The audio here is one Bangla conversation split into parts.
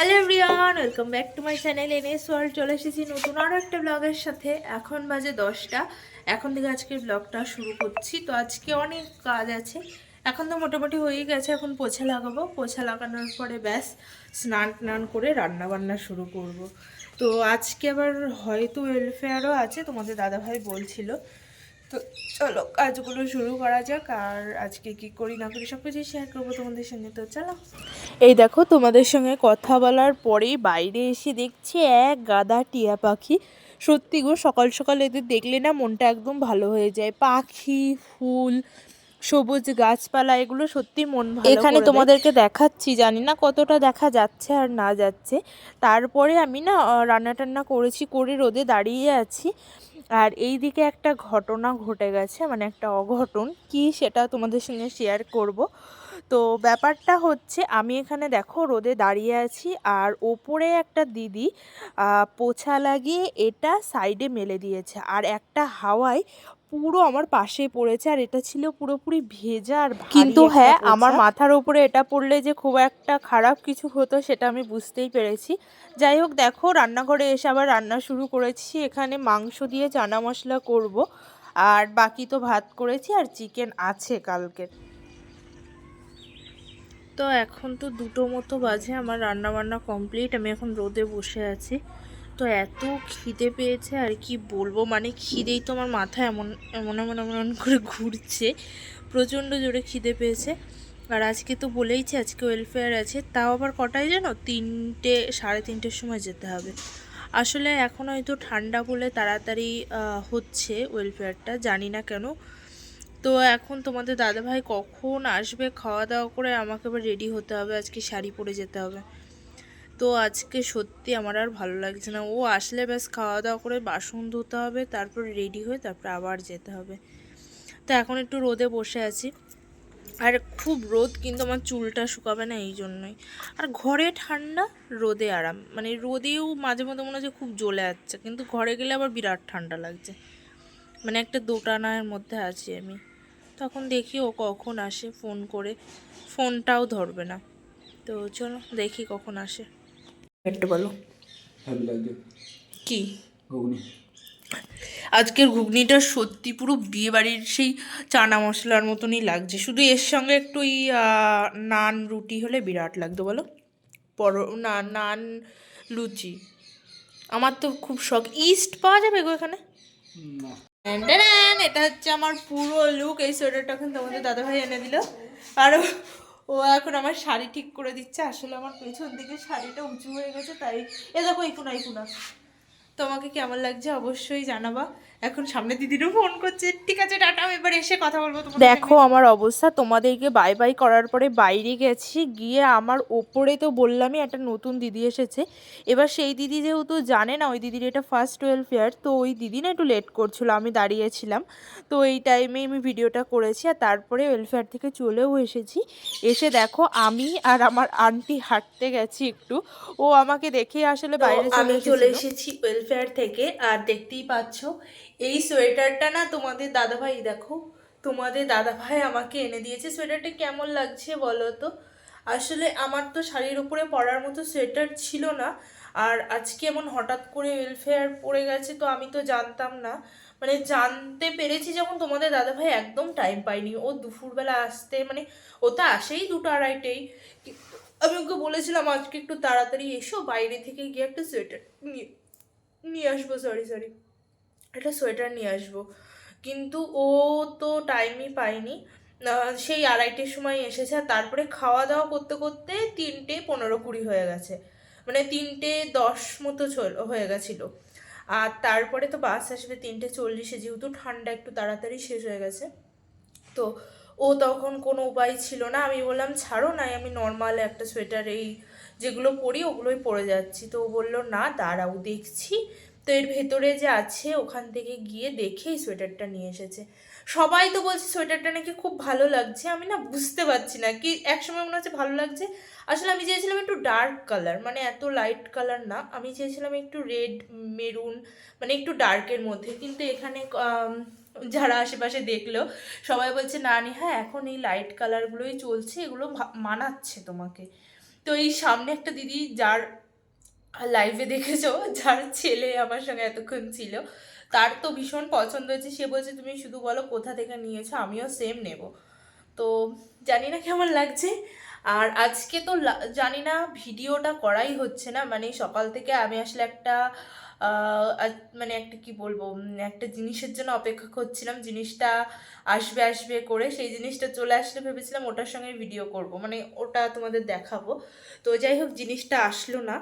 Hello everyone welcome back to my channel NS world চলে এসেছি নতুন আরও একটা ব্লগের সাথে। এখন বাজে দশটা। এখন থেকে আজকের ব্লগটা শুরু করছি। তো আজকে অনেক কাজ আছে। এখন তো মোটামুটি হয়ে গেছে, এখন পোছা লাগাবো। পোছা লাগানোর পরে ব্যাস, স্নান টান করে রান্না বান্না শুরু করব। তো আজকে আবার হয়তো ওয়েলফেয়ারও আছে, তোমাদের দাদাভাই বলছিল। তো চলো কাজগুলো শুরু করা যাক আর আজকে কি করি না করি সব কিছু শেয়ার করব তোমাদের সঙ্গে তো চলো। এই দেখো তোমাদের সঙ্গে কথা বলার পরেই বাইরে এসে দেখছি এক গাদা টিয়া পাখি। সত্যি গো সকাল সকাল এদের দেখলে না মনটা একদম ভালো হয়ে যায়। পাখি ফুল সবুজ গাছপালা এগুলো সত্যি মন ভালো এখানে তোমাদেরকে দেখাচ্ছি জানি না কতটা দেখা যাচ্ছে আর না যাচ্ছে। তারপরে আমি না রান্না টান্না করেছি করে রোদে দাঁড়িয়ে আছি। আর এই দিকে একটা ঘটনা ঘটে গেছে মানে একটা অঘটন, কি সেটা তোমাদের সঙ্গে শেয়ার করব। তো ব্যাপারটা হচ্ছে, আমি এখানে দেখো রোদে দাঁড়িয়ে আছি আর ওপরে একটা দিদি পোছা লাগিয়ে এটা সাইডে মেলে দিয়েছে। আর একটা হাওয়ায় পুরো আমার পাশে পড়েছে আর এটা ছিল পুরোপুরি ভেজা আর কিন্তু হ্যাঁ, আমার মাথার উপরে এটা পড়লে যে খুব একটা খারাপ কিছু হতো সেটা আমি বুঝতেই পেরেছি। যাই হোক দেখো রান্নাঘরে এসে আবার রান্না শুরু করেছি। এখানে মাংস দিয়ে চানা মশলা করব। আর বাকি তো ভাত করেছি আর চিকেন আছে কালকের তো এখন তো দুটো মতো বাজে আমার রান্না বান্না কমপ্লিট। আমি এখন রোদে বসে আছি। তো এত খিদে পেয়েছে আর কি বলব? মানে খিদেই তো আমার মাথা এমন এমন এমন এমন করে ঘুরছে। প্রচণ্ড জোরে খিদে পেয়েছে। আর আজকে তো বলেইছি, আজকে ওয়েলফেয়ার আছে। তাও আবার কটায় জানো? তিনটে, সাড়ে তিনটের সময় যেতে হবে। আসলে এখন হয়তো ঠান্ডা বলে তাড়াতাড়ি হচ্ছে ওয়েলফেয়ারটা জানি না কেন। তো এখন তোমাদের দাদাভাই কখন আসবে? খাওয়া দাওয়া করে আমাকে আবার রেডি হতে হবে। আজকে শাড়ি পরে যেতে হবে। তো আজকে সত্যি আমার আর ভালো লাগছে না। ও আসলে ব্যাস খাওয়া দাওয়া করে বাসন ধুতে হবে, তারপর রেডি হয়ে তারপর আবার যেতে হবে। তো এখন একটু রোদে বসে আছি। আর খুব রোদ কিন্তু আমার চুলটা শুকাবে না এই জন্যই। আর ঘরে ঠান্ডা, রোদে আরাম। মানে রোদেও মাঝে মধ্যে মনে হচ্ছে খুব জ্বলে যাচ্ছে, কিন্তু ঘরে গেলে আবার বিরাট ঠান্ডা লাগছে। মানে একটা দোটানার মধ্যে আছি আমি। তখন দেখি ও কখন আসে ফোন করে। ফোনটাও ধরবে না। তো চলো দেখি কখন আসে। একটু বলো কি ঘুগনি আজকের ঘুগনিটা সত্যি পুরো বিয়ে বাড়ির সেই চানা মশলার মতনই লাগছে শুধু এর সঙ্গে একটু এই আহ, নান রুটি হলে বিরাট লাগতো বলো পর না নান লুচি আমার তো খুব শখ ইস্ট পাওয়া যাবে গো এখানে এটা হচ্ছে আমার পুরো লুক এই সোয়েটারটা এখন তোমাদের দাদাভাই এনে দিল আর ও- এখন আমার শাড়ি ঠিক করে দিচ্ছে। আসলে আমার পেছন দিকে শাড়িটা উঁচু হয়ে গেছে, তাই এ দেখো, এই কোনা। তোমাকে কেমন লাগছে অবশ্যই জানাবা। এখন সামনে দিদিরও ফোন করছে ঠিক আছে টাটা আমি এবার এসে কথা বলব তোমার দেখো আমার অবস্থা তোমাদেরকে বাই বাই করার পরে বাইরে গেছি গিয়ে আমার ওপরে তো বললামই একটা নতুন দিদি এসেছে। এবার সেই দিদি যেহেতু জানে না ওই দিদির এটা ফার্স্ট ওয়েলফেয়ার তো ওই দিদি না একটু লেট করছিল আমি দাঁড়িয়েছিলাম। তো এই টাইমে আমি ভিডিওটা করেছি আর তারপরে ওয়েলফেয়ার থেকে চলেও এসেছি। এসে দেখো আমি আর আমার আন্টি হাঁটতে গেছি একটু। ও আমাকে দেখে আসলে বাইরে আমি চলে এসেছি ওয়েলফেয়ার থেকে আর দেখতেই পাচ্ছ এই সোয়েটারটা না তোমাদের দাদাভাই, দেখো, তোমাদের দাদাভাই আমাকে এনে দিয়েছে। সোয়েটারটা কেমন লাগছে বলো তো? আসলে আমার তো শাড়ির উপরে পরার মতো সোয়েটার ছিল না, আর আজকে এমন হঠাৎ করে ওয়েলফেয়ার পড়ে গেছে তো আমি তো জানতাম না। মানে জানতে পেরেছি যখন তোমাদের দাদাভাই একদম টাইম পাইনি ও দুপুরবেলা আসতে মানে ও তো আসেই দুটো আড়াইটেই। আমি ওকে বলেছিলাম, আজকে একটু তাড়াতাড়ি এসো, বাইরে থেকে গিয়ে একটা সোয়েটার নিয়ে নিয়ে আসব সরি সরি একটা সোয়েটার নিয়ে আসব। কিন্তু ও তো টাইমই পায়নি। সেই আড়াইটের সময় এসেছে আর তারপরে খাওয়া দাওয়া করতে করতে তিনটে পনেরো কুড়ি হয়ে গেছে। মানে তিনটে দশ মতো হয়ে গেছিল। আর তারপরে তো বাস আসবে তিনটে চল্লিশে, যেহেতু ঠান্ডা একটু তাড়াতাড়ি শেষ হয়ে গেছে। তো ও তখন কোনো উপায় ছিল না। আমি বললাম, ছাড়ো নাই আমি নর্মাল একটা সোয়েটার, এই যেগুলো পরি, ওগুলোই পরে যাচ্ছি। তো ও বলল, না, দাঁড়াও, দেখছি। তো এর ভেতরে যে আছে, ওখান থেকে গিয়ে দেখেই সোয়েটারটা নিয়ে এসেছে। সবাই তো বলছে সোয়েটারটা নাকি খুব ভালো লাগছে। আমি না বুঝতে পারছি না কি একসময় মনে হচ্ছে ভালো লাগছে। আসলে আমি চেয়েছিলাম একটু ডার্ক কালার মানে এত লাইট কালার না। আমি চেয়েছিলাম একটু রেড মেরুন মানে একটু ডার্কের মধ্যে। কিন্তু এখানে যারা আশেপাশে দেখল, সবাই বলছে, না নি হ্যাঁ এখন এই লাইট কালারগুলোই চলছে। এগুলো মানাচ্ছে তোমাকে। তো এই সামনে একটা দিদি, যার লাইভে দেখেছ, যার ছেলে আমার সঙ্গে এতক্ষণ ছিল। তার তো ভীষণ পছন্দ হয়েছে। সে বলছে, তুমি শুধু বলো কোথা থেকে নিয়েছো? আমিও সেম নেব। তো জানি না কেমন লাগছে। আর আজকে তো জানি না, ভিডিওটা করাই হচ্ছে না। মানে সকাল থেকে আমি আসলে একটা মানে একটা কি বলব একটা জিনিসের জন্য অপেক্ষা করছিলাম। জিনিসটা আসবে আসবে করে সেই জিনিসটা চলে আসলে ভেবেছিলাম ওটার সঙ্গে ভিডিও করব। মানে ওটা তোমাদের দেখাবো। তো যাই হোক, জিনিসটা আসলো না।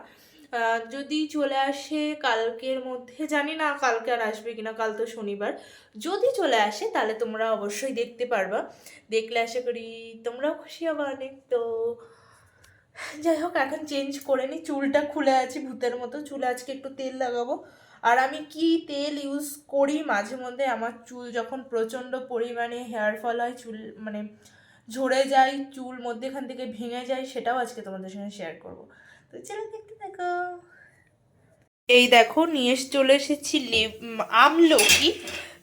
যদি চলে আসে কালকের মধ্যে, জানি না কালকে আর আসবে কিনা, কাল তো শনিবার। যদি চলে আসে, তাহলে তোমরা অবশ্যই দেখতে পারবা। দেখলে আশা করি তোমরাও খুশি হবে অনেক। তো যাই হোক, এখন চেঞ্জ করে নি। চুলটা খুলে আছি, ভূতের মতো। চুলে আজকে একটু তেল লাগাবো। আর আমি কি তেল ইউজ করি, মাঝে মধ্যে আমার চুল যখন প্রচণ্ড পরিমাণে হেয়ার ফল হয়, চুল মানে ঝরে যায়, চুল মধ্যেখান থেকে ভেঙে যায়, সেটাও আজকে তোমাদের সঙ্গে শেয়ার করব। চলো দেখতে থাকো। এই দেখো, নিয়ে চলে এসেছি আমলকি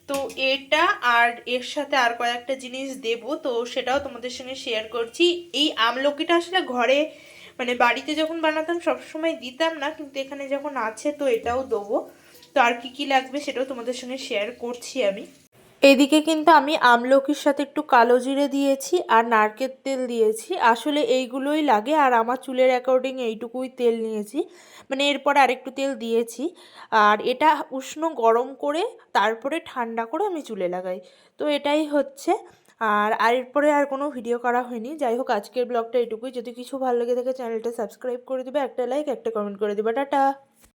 তো এটা আর এর সাথে আর কয়েকটা জিনিস দেব, তো সেটাও তোমাদের সঙ্গে শেয়ার করছি। এই আমলকিটা আসলে ঘরে মানে বাড়িতে যখন বানাতাম সবসময় দিতাম না, কিন্তু এখানে যখন আছে তো এটাও দেবো। তো আর কি কি লাগবে সেটাও তোমাদের সঙ্গে শেয়ার করছি আমি। এদিকে কিন্তু আমি আমলকির সাথে একটু কালো জিরে দিয়েছি আর নারকেল তেল দিয়েছি। আসলে এইগুলোই লাগে আর আমার চুলের অ্যাকর্ডিং এইটুকুই তেল নিয়েছি। মানে এরপরে আরেকটু তেল দিয়েছি। আর এটা উষ্ণ গরম করে তারপরে ঠান্ডা করে আমি চুলে লাগাই। তো এটাই হচ্ছে। আর আর এরপরে আর কোনো ভিডিও করা হয়নি। যাই হোক আজকের ব্লগটা এটুকুই। যদি কিছু ভালো লেগে থাকে চ্যানেলটা সাবস্ক্রাইব করে দেবে, একটা লাইক একটা কমেন্ট করে দেবে। টাটা!